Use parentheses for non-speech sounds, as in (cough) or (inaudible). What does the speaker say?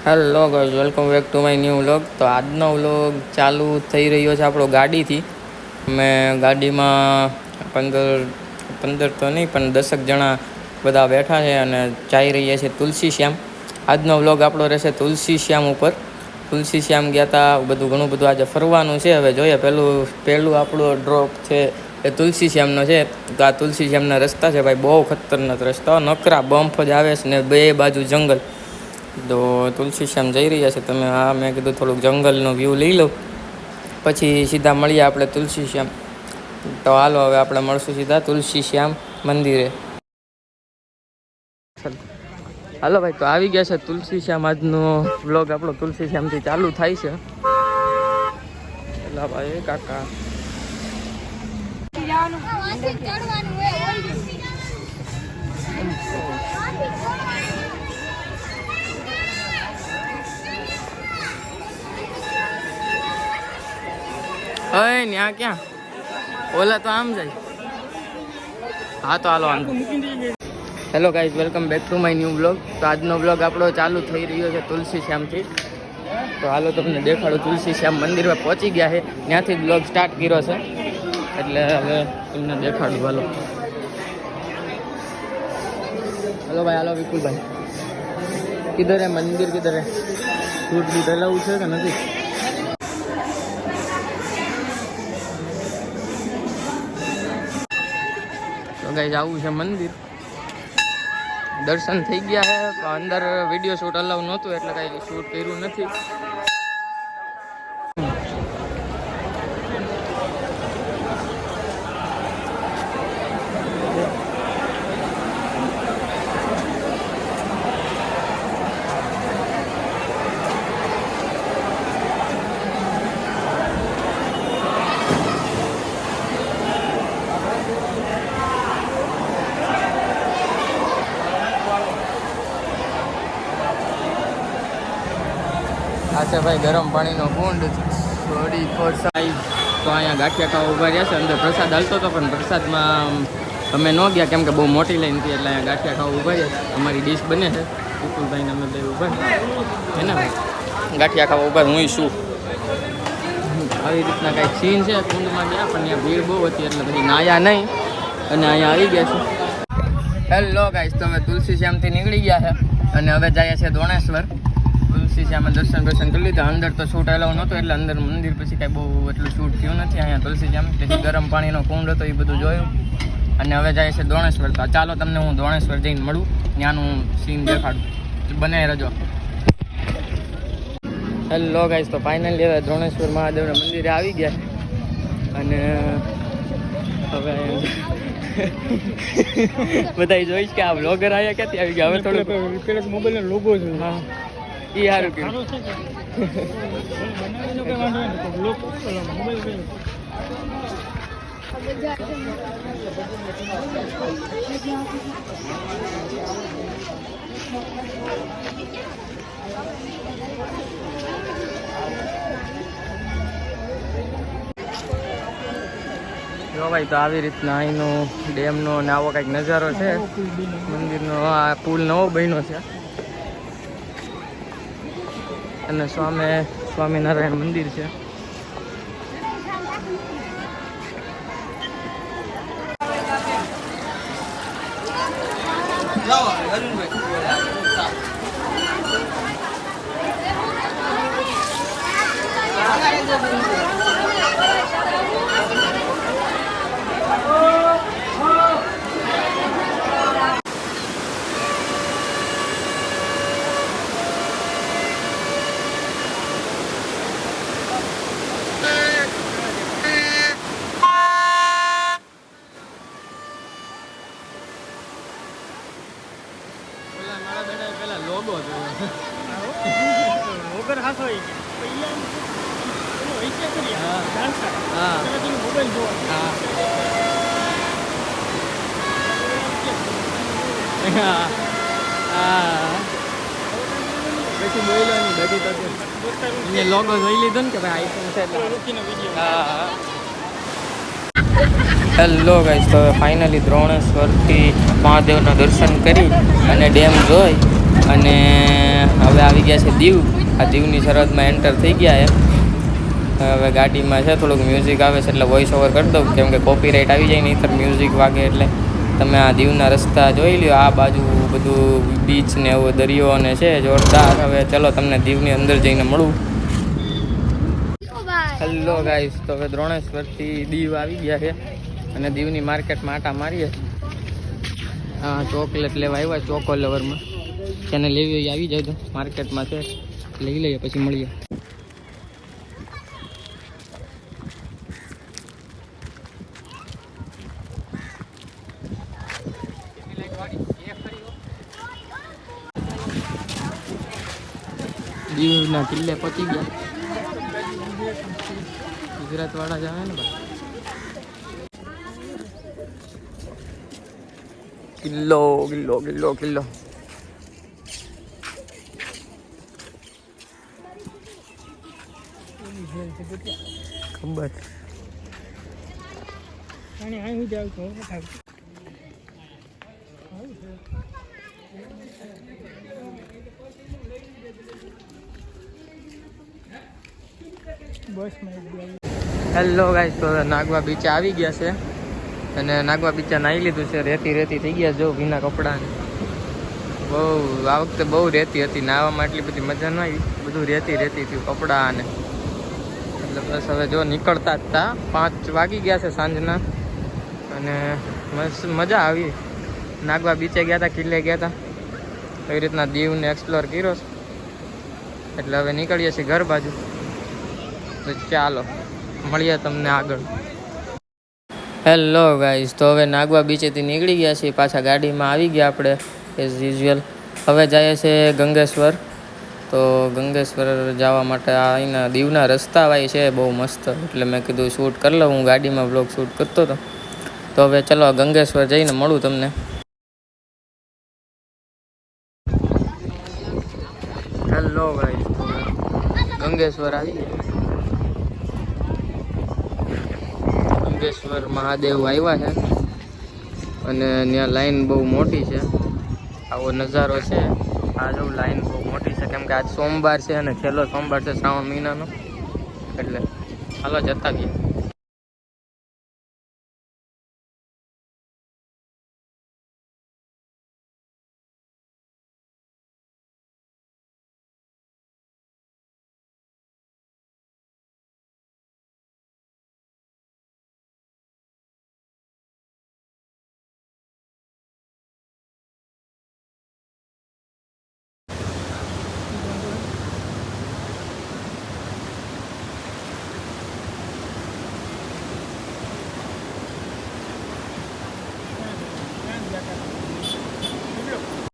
Hello guys welcome back to my new vlog તો આજનો vlog ચાલુ થઈ રહ્યો છે આપણો ગાડીથી. અમે ગાડીમાં પંદર પંદર તો નહીં, પણ દસક જણા બધા બેઠા છે અને જઈ રહ્યા છે તુલસી શ્યામ. આજનો વ્લોગ આપણો રહેશે તુલસી શ્યામ ઉપર. તુલસી શ્યામ ગયા હતા બધું ઘણું બધું આજે ફરવાનું છે. હવે જોઈએ પહેલું પહેલું આપણો ડ્રોપ છે એ તુલસી શ્યામનો છે. તો આ તુલસી શ્યામના રસ્તા છે ભાઈ, બહુ ખતરનાક રસ્તા નકરા બમ્પ જ આવે છે ને બે બાજુ જંગલ. તો તુલસી શ્યામ જઈ રહ્યા છે. તમે હા, મેં કીધું થોડુંક જંગલનો વ્યૂ લઈ લો પછી સીધા મળીએ આપણે તુલસી શ્યામ. તો હાલો, હવે આપણે મળશું સીધા તુલસી શ્યામ મંદિરે. હાલો ભાઈ, તો આવી ગયા છે તુલસી શ્યામ આજનો વ્લોગ આપણો તુલસી શ્યામથી ચાલુ થાય છે. એલા ભાઈ કાકા. ચડવાનું અય ન્યા ક્યાં? ઓલા તો આમ જાય. હા, તો હાલો આમ hello guys welcome back to my new blog તો આજનો બ્લોગ આપણો ચાલુ થઈ રહ્યો છે તુલસી શ્યામથી તો હાલો તમને દેખાડો તુલસી શ્યામ મંદિરમાં પહોંચી ગયા છે. ત્યાંથી બ્લોગ સ્ટાર્ટ કર્યો છે. એટલે હવે તમને દેખાડું, હાલો. હલો ભાઈ, હાલો વિપુલભાઈ. કિધર હે મંદિર, કિધર. હે શૂટ બી છે કે નથી? તો આવું છે મંદિર. દર્શન થઈ ગયા છે અંદર વીડિયો શૂટ અલાઉ નહોતું, એટલે કાંઈ શૂટ કર્યું નથી. ભાઈ ગરમ પાણીનો કુંડ થોડી ફોર તો અહીંયા ગાંઠિયા ખાવા ઊભા રહ્યા છે. અંદર પ્રસાદ હાલતો હતો, પણ પ્રસાદમાં અમે ન ગયા, કેમ કે બહુ મોટી લાઈન હતી, એટલે અહીંયા ગાંઠિયા ખાવા ઊભા રહ્યા અમારી ડીશ બને છે. વિપુલભાઈને અમે બે ઊભા છે. ને ગાંઠિયા ખાવા ઊભા હું શું આવી રીતના કાંઈક સીન છે કુંડમાં ગયા, પણ ત્યાં ભીડ બહુ હતી, એટલે પછી નાયા નહીં. અને અહીંયા આવી ગયા છે. હેલો ગાઈસ તો અમે તુલસી શ્યામથી નીકળી ગયા છે. અને હવે જાય છે દોણેશ્વર તુલસી શ્યામે દર્શન દર્શન કરી લીધા. અંદર તો શૂટ એલાવ નહોતો એટલે અંદર મંદિર પછી કાંઈ બહુ એટલું શૂટ થયું નથી. અહીંયા તુલસી શ્યામ પછી ગરમ પાણીનો કુંડ હતો એ બધું જોયું. અને હવે જાય છે દોણેશ્વર તો ચાલો તમને હું દોણેશ્વર જઈને મળું. ત્યાંનું સીન દેખાડું. બને રજો હેલો ગાઈસ તો ફાઇનલી હવે દ્રોણેશ્વર મહાદેવના મંદિરે આવી ગયા અને હવે (laughs) બધા જોઈશ કે આ બ્લોગર આવ્યા ક્યાંથી આવી ગયા? હવે થોડું પેલા મોબાઈલ લોગો છે હા. એ સારું કે? જો ભાઈ તો આવી રીતના અહીંનો ડેમનો ને આવો કંઈક નજારો છે. મંદિરનો આ પુલ નવો બન્યો છે. અને સામે સ્વામિનારાયણ મંદિર છે. પેલા લોગો વગર હાસો આવી ગયા પહેલા એનો વિચાર કરી હા. જાણતા હા પેલા તેનો મોબાઈલ જોવા હા હા હા પછી બોલ્યો નહીં બધી તો લોગો જોઈ લીધો ને કે ભાઈ આઈફોન છે હા હેલો ગાઈસ તો ફાઇનલી દ્રોણેશ્વરથી મહાદેવના દર્શન કરી અને ડેમ જોઈ. અને હવે આવી ગયા છે દીવ. આ દીવની સરહદમાં એન્ટર થઈ ગયા છે હવે ગાડીમાં છે, થોડુંક મ્યુઝિક આવે છે એટલે વોઇસ ઓવર કરી દઉં. કેમ કે કોપીરાઇટ આવી જાય નહીં મ્યુઝિક વાગે એટલે. તમે આ દીવના રસ્તા જોઈ લ્યો, આ બાજુ બધું બીચ ને એવો દરિયો ને છે, જોરદાર. હવે ચલો તમને દીવની અંદર જઈને મળું. હેલો ગાઈસ તો હવે દ્રોણેશ્વરથી દીવ આવી ગયા છે અને દીવની માર્કેટમાં આટા મારીએ. હા ચોકલેટ લેવા આવ્યા ચોકો લવરમાં તેને લેવી હોય આવી જાય તો માર્કેટમાં છે. લઈ લઈએ પછી મળીએ. દીવના કિલ્લે પહોંચી ગયા. ગુજરાત વાળા જ આવે ને કિલ્લો કિલ્લો કિલ્લો કિલ્લો. ખબર. હેલો ગાઈસ તો નાગવા બીચે આવી ગયા છે. અને નાગવા બીચે નાહી લીધું છે રેતી રેતી થઈ ગયા જો ભીના કપડાં બહુ આ વખતે બહુ રેતી હતી નાહવામાં એટલી બધી મજા ન આવી. બધું રેતી રેતી થયું કપડાં અને એટલે બસ હવે જો નીકળતા જ હતા પાંચ વાગી ગયા છે સાંજના. અને મજા આવી. નાગવા બીચે ગયા હતા કિલ્લે ગયા હતા એવી રીતના દીવને એક્સપ્લોર કર્યો એટલે હવે નીકળીએ છીએ ઘર બાજુ. તો ચાલો, મળીએ તમને આગળ. હેલો ગાઈઝ તો હવે નાગવા બીચેથી નીકળી ગયા છીએ. પાછા ગાડીમાં આવી ગયા આપણે એઝ યુઝ્યુઅલ હવે જઈએ છે ગંગેશ્વર. તો ગંગેશ્વર જવા માટે આ અહીંના દીવના રસ્તા ભાઈ છે, બહુ મસ્ત. એટલે મેં કીધું શૂટ કરી લઉં, હું ગાડીમાં બ્લોગ શૂટ કરતો હતો. તો હવે ચલો ગંગેશ્વર જઈને મળું તમને. હેલો ગાઈઝ ગંગેશ્વર આવી ગંગેશ્વર મહાદેવ આવ્યા છે. અને ત્યાં લાઈન બહુ મોટી છે. આવો નજારો છે. આ જો લાઈન બહુ મોટી છે. કેમ કે આજ સોમવાર છે અને છેલ્લો સોમવાર છે શ્રાવણ મહિનાનો. એટલે હાલો જતા ગયા